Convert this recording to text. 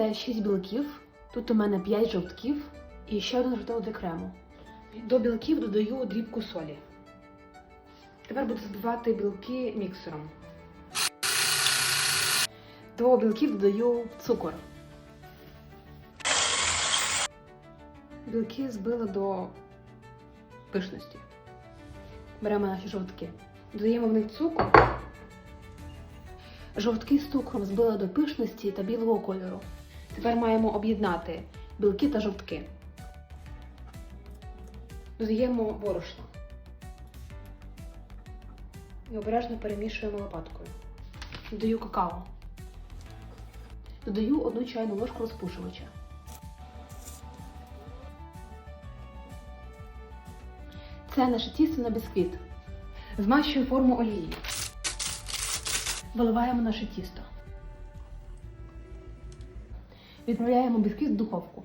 це 6 білків. Тут у мене 5 жовтків і ще один жовток для крему. До білків додаю дрібку солі. Тепер буду збивати білки міксером. До білків додаю цукор. Білки збили до пишності. Беремо наші жовтки. Додаємо в них цукор. Жовтки з цукром збили до пишності та білого кольору. Тепер маємо об'єднати білки та жовтки. Додаємо борошно. І обережно перемішуємо лопаткою. Додаю какао. Додаю одну чайну ложку розпушувача. Це наше тісто на бісквіт. Змащую форму олії. Виливаємо наше тісто. Відправляємо бісквіт в духовку.